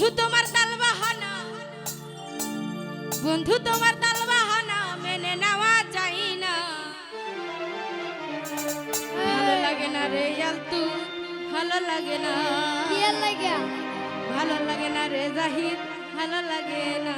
বন্ধু তোমার তাল বাহানা। বন্ধু তোমার তাল বাহানা মেনে নেওয়া যায় না। ভালো লাগে না রে আলতু ভালো লাগে না। ভালো লাগে না রে জাহির ভালো লাগে না।